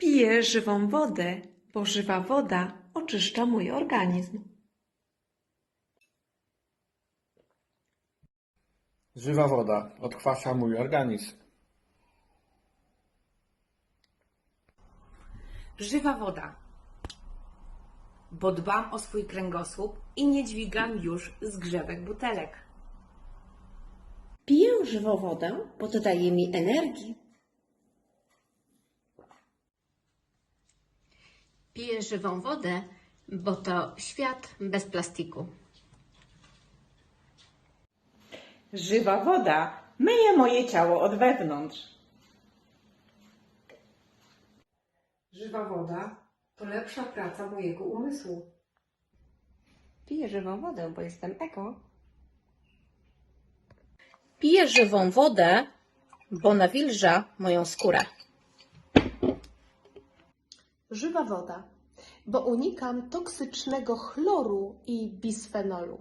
Piję żywą wodę, bo żywa woda oczyszcza mój organizm. Żywa woda odkwasza mój organizm. Żywa woda. Bo dbam o swój kręgosłup i nie dźwigam już zgrzewek butelek. Piję żywą wodę, bo to daje mi energii. Piję żywą wodę, bo to świat bez plastiku. Żywa woda myje moje ciało od wewnątrz. Żywa woda to lepsza praca mojego umysłu. Piję żywą wodę, bo jestem eko. Piję żywą wodę, bo nawilża moją skórę. Żywa woda, bo unikam toksycznego chloru i bisfenolu.